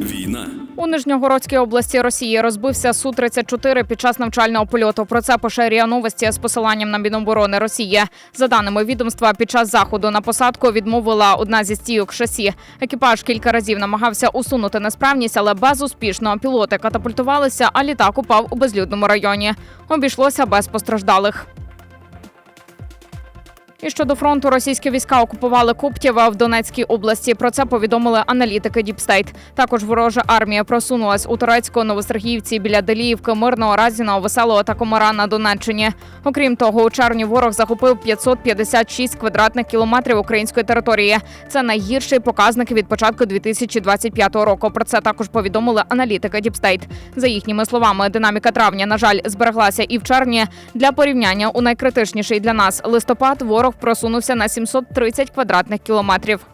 Війна. У Нижньогородській області Росії розбився су 34 під час навчального польоту. Про це РІА Новості з посиланням на Міноборони Росії. За даними відомства, під час заходу на посадку відмовила одна зі стійок шасі. Екіпаж кілька разів намагався усунути несправність, але безуспішно пілоти катапультувалися, а літак упав у безлюдному районі. Обійшлося без постраждалих. І щодо фронту, російські війська окупували Куптєва в Донецькій області. Про це повідомили аналітики Діпстейт. Також ворожа армія просунулась у Турецьку, Новосергіївці біля Деліївки, Мирного, Разіного, Веселого та Комара на Донеччині. Окрім того, у червні ворог захопив 556 квадратних кілометрів української території. Це найгірший показник від початку 2025 року. Про це також повідомили аналітики Діпстейт. За їхніми словами, динаміка травня, на жаль, збереглася і в червні. Для порівняння у найкритичніший для нас листопад ворог просунувся на 730 квадратних кілометрів.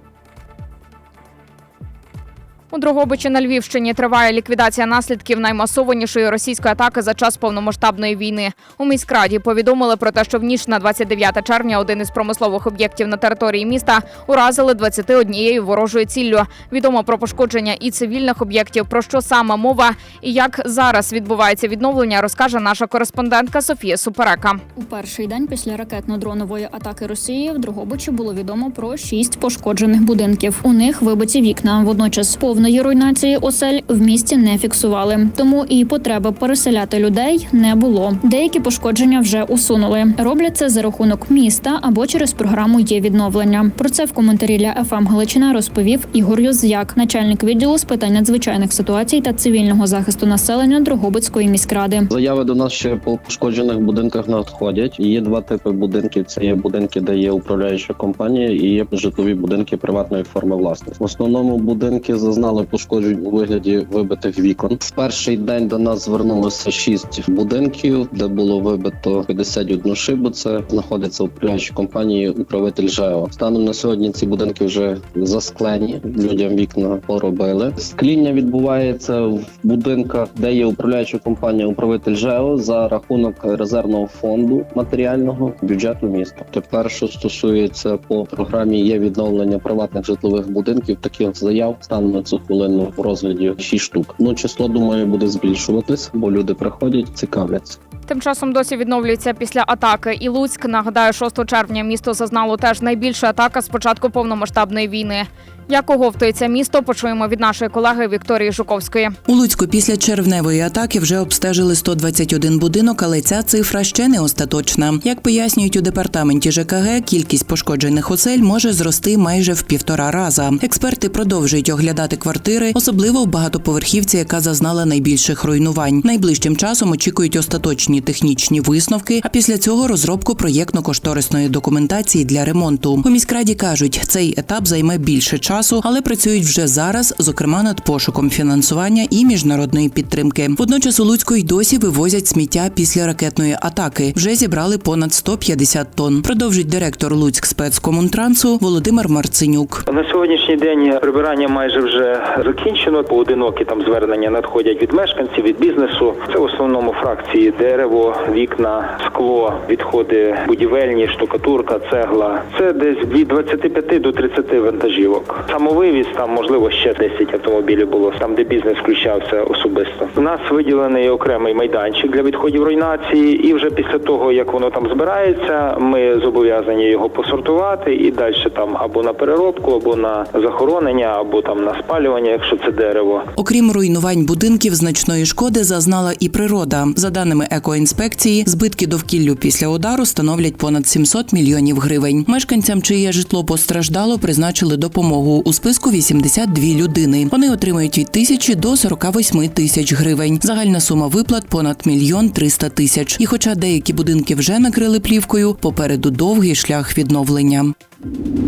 У Дрогобичі на Львівщині триває ліквідація наслідків наймасованішої російської атаки за час повномасштабної війни. У міськраді повідомили про те, що в ніч на 29 червня один із промислових об'єктів на території міста уразили 21 ворожою ціллю. Відомо про пошкодження і цивільних об'єктів. Про що саме мова і як зараз відбувається відновлення, розкаже наша кореспондентка Софія Суперека. У перший день після ракетно-дронової атаки Росії в Дрогобичі було відомо про шість пошкоджених будинків. У них вибиті вікна. Водночас повної руйнації осель в місті не фіксували. Тому і потреби переселяти людей не було. Деякі пошкодження вже усунули. Роблять це за рахунок міста або через програму є відновлення. Про це в коментарі для ФМ Галичина розповів Ігор Юзяк, начальник відділу з питань надзвичайних ситуацій та цивільного захисту населення Дрогобицької міськради. Заяви до нас ще по пошкоджених будинках надходять. Є два типи будинків: це є будинки, де є управляюча компанія, і є житлові будинки приватної форми власності. В основному будинки зазнали пошкоджень у вигляді вибитих вікон. В перший день до нас звернулося шість будинків, де було вибито 51 шибу. Це знаходиться у управляючій компанії управитель ЖЕО. Станом на сьогодні ці будинки вже засклені. Людям вікна поробили. Скління відбувається в будинках, де є управляюча компанія управитель ЖЕО за рахунок резервного фонду матеріального бюджету міста. Тепер, що стосується по програмі, є відновлення приватних житлових будинків. Таких заяв станом на цю хвилину в розгляді 6 штук. Ну число думаю буде збільшуватись, бо люди приходять, цікавляться. Тим часом досі відновлюється після атаки. І Луцьк нагадаю, 6 червня місто зазнало теж найбільша атака з початку повномасштабної війни. Як оговтується місто, почуємо від нашої колеги Вікторії Жуковської. У Луцьку після червневої атаки вже обстежили 121 будинок, але ця цифра ще не остаточна. Як пояснюють у департаменті ЖКГ, кількість пошкоджених осель може зрости майже в півтора раза. Експерти продовжують оглядати квартири, особливо в багатоповерхівці, яка зазнала найбільших руйнувань. Найближчим часом очікують остаточні технічні висновки, а після цього розробку проєктно-кошторисної документації для ремонту. У міськраді кажуть, цей етап займе більше часу часу, але працюють вже зараз, зокрема над пошуком фінансування і міжнародної підтримки. Водночас у Луцьку й досі вивозять сміття після ракетної атаки. Вже зібрали понад 150 тонн. Продовжить директор Луцьк спецкомунтрансу Володимир Марцинюк. На сьогоднішній день прибирання майже вже закінчено. Поодинокі там звернення надходять від мешканців, від бізнесу. Це в основному фракції дерево, вікна, скло, відходи будівельні, штукатурка, цегла. Це десь від 25 до 30 вантажівок. Самовивіз там можливо ще 10 автомобілів було там, де бізнес включався особисто. У нас виділений окремий майданчик для відходів руйнації, і вже після того як воно там збирається, ми зобов'язані його посортувати і далі там або на переробку, або на захоронення, або там на спалювання, якщо це дерево. Окрім руйнувань будинків, значної шкоди зазнала і природа. За даними екоінспекції, збитки довкіллю після удару становлять понад 700 мільйонів гривень. Мешканцям, чиє житло постраждало, призначили допомогу. У списку 82 людини. Вони отримають від тисячі до 48 тисяч гривень. Загальна сума виплат понад мільйон 300 тисяч. І хоча деякі будинки вже накрили плівкою, попереду довгий шлях відновлення.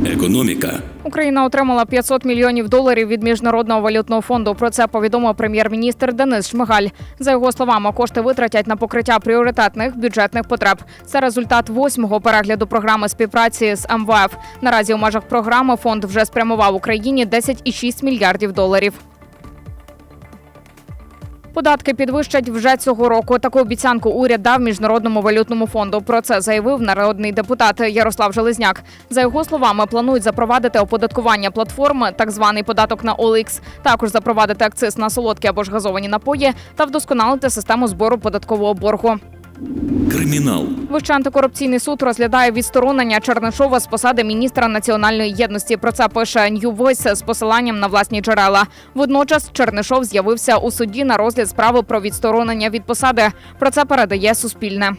Економіка. Україна отримала 500 мільйонів доларів від міжнародного валютного фонду. Про це повідомив прем'єр-міністр Денис Шмигаль. За його словами, кошти витратять на покриття пріоритетних бюджетних потреб. Це результат восьмого перегляду програми співпраці з МВФ. Наразі у межах програми фонд вже спрямував Україні 10,6 мільярдів доларів. Податки підвищать вже цього року. Таку обіцянку уряд дав міжнародному валютному фонду. Про це заявив народний депутат Ярослав Железняк. За його словами, планують запровадити оподаткування платформи, так званий податок на OLX, також запровадити акциз на солодкі або ж газовані напої та вдосконалити систему збору податкового боргу. Кримінал. Вищий антикорупційний суд розглядає відсторонення Чернишова з посади міністра національної єдності. Про це пише New Voice з посиланням на власні джерела. Водночас Чернишов з'явився у суді на розгляд справи про відсторонення від посади. Про це передає Суспільне.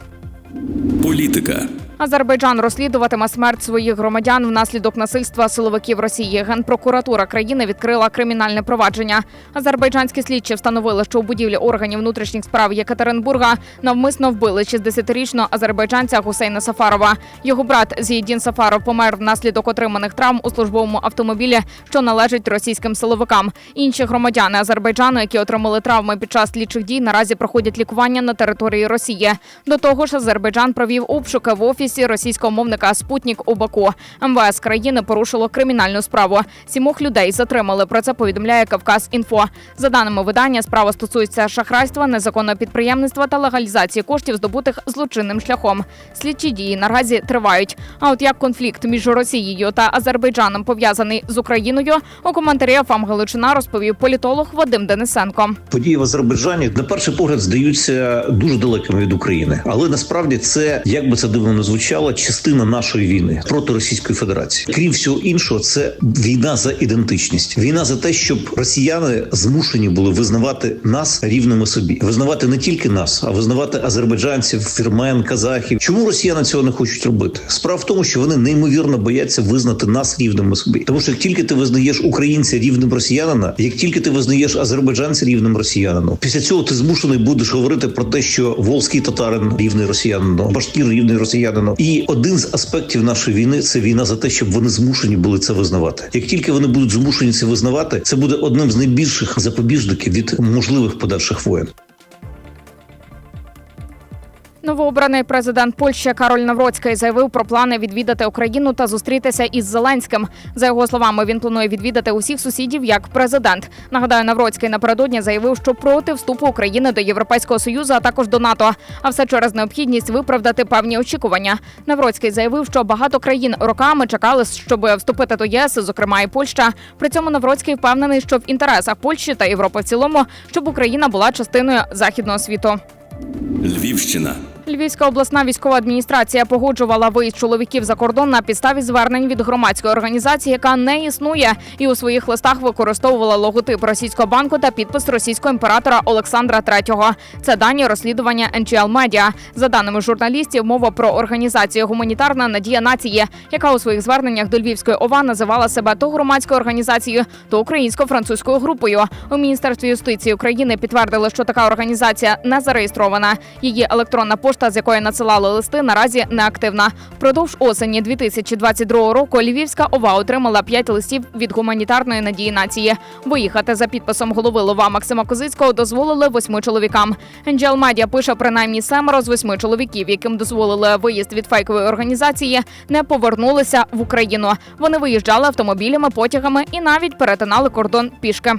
Політика. Азербайджан розслідуватиме смерть своїх громадян внаслідок насильства силовиків Росії. Генпрокуратура країни відкрила кримінальне провадження. Азербайджанські слідчі встановили, що у будівлі органів внутрішніх справ Єкатеринбурга навмисно вбили 60-річного азербайджанця Гусейна Сафарова. Його брат Зієдін Сафаров помер внаслідок отриманих травм у службовому автомобілі, що належить російським силовикам. Інші громадяни Азербайджану, які отримали травми під час слідчих дій, наразі проходять лікування на території Росії. До того ж, Азербайджан провів обшуки в офісі російського мовника Спутнік у Баку. МВС країни порушило кримінальну справу. Сімох людей затримали. Про це повідомляє Кавказ Інфо. За даними видання, справа стосується шахрайства, незаконного підприємництва та легалізації коштів, здобутих злочинним шляхом. Слідчі дії наразі тривають. А от як конфлікт між Росією та Азербайджаном пов'язаний з Україною, у коментарі ФАМ Галичина розповів політолог Вадим Денисенко. Події в Азербайджані на перший погляд здаються дуже далекими від України, але насправді це як би це дивно не звучало, частина нашої війни проти Російської Федерації. Крім всього іншого, це війна за ідентичність, війна за те, щоб росіяни змушені були визнавати нас рівними собі, визнавати не тільки нас, а визнавати азербайджанців, фірмен, казахів. Чому росіяни цього не хочуть робити? Справа в тому, що вони неймовірно бояться визнати нас рівними собі, тому що як тільки ти визнаєш українця рівним росіянина, як тільки ти визнаєш азербайджанця рівним росіянином, після цього ти змушений будеш говорити про те, що волзький татарин рівний росіянину, башкір рівний росіянину. І один з аспектів нашої війни це війна за те, щоб вони змушені були це визнавати. Як тільки вони будуть змушені це визнавати, це буде одним з найбільших запобіжників від можливих подальших воєн. Новообраний президент Польщі Кароль Навроцький заявив про плани відвідати Україну та зустрітися із Зеленським. За його словами, він планує відвідати усіх сусідів як президент. Нагадаю, Навроцький напередодні заявив, що проти вступу України до Європейського союзу, а також до НАТО. А все через необхідність виправдати певні очікування. Навроцький заявив, що багато країн роками чекали, щоб вступити до ЄС, зокрема і Польща. При цьому Навроцький впевнений, що в інтересах Польщі та Європи в цілому, щоб Україна була частиною західного світу. Львівщина. Львівська обласна військова адміністрація погоджувала виїзд чоловіків за кордон на підставі звернень від громадської організації, яка не існує, і у своїх листах використовувала логотип російського банку та підпис російського імператора Олександра III. Це дані розслідування NGL Media. За даними журналістів, мова про організацію гуманітарна надія нації, яка у своїх зверненнях до Львівської ОВА називала себе то громадською організацією, то українсько-французькою групою. У міністерстві юстиції України підтвердили, що така організація не зареєстрована. Її електронна пошта, з якої надсилали листи, наразі неактивна. Впродовж осені 2022 року Львівська ОВА отримала п'ять листів від гуманітарної надії нації. Виїхати за підписом голови Лова Максима Козицького дозволили восьми чоловікам. NGL Media пише принаймні семеро з восьми чоловіків, яким дозволили виїзд від фейкової організації, не повернулися в Україну. Вони виїжджали автомобілями, потягами і навіть перетинали кордон пішки.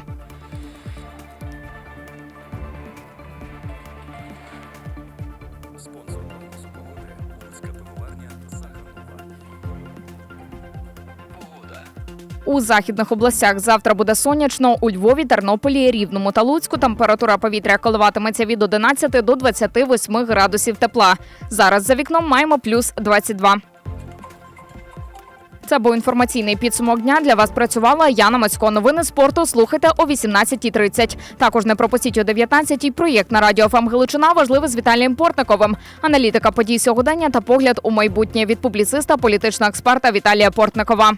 У західних областях завтра буде сонячно. У Львові, Тернополі, Рівному та Луцьку температура повітря коливатиметься від 11 до 28 градусів тепла. Зараз за вікном маємо плюс 22. Це був інформаційний підсумок дня. Для вас працювала Яна Мацько. Новини спорту слухайте о 18.30. Також не пропустіть о 19.00 проєкт на радіо ФМ Галичина важливий з Віталієм Портниковим. Аналітика подій сьогодення та погляд у майбутнє від публіциста, політичного експерта Віталія Портникова.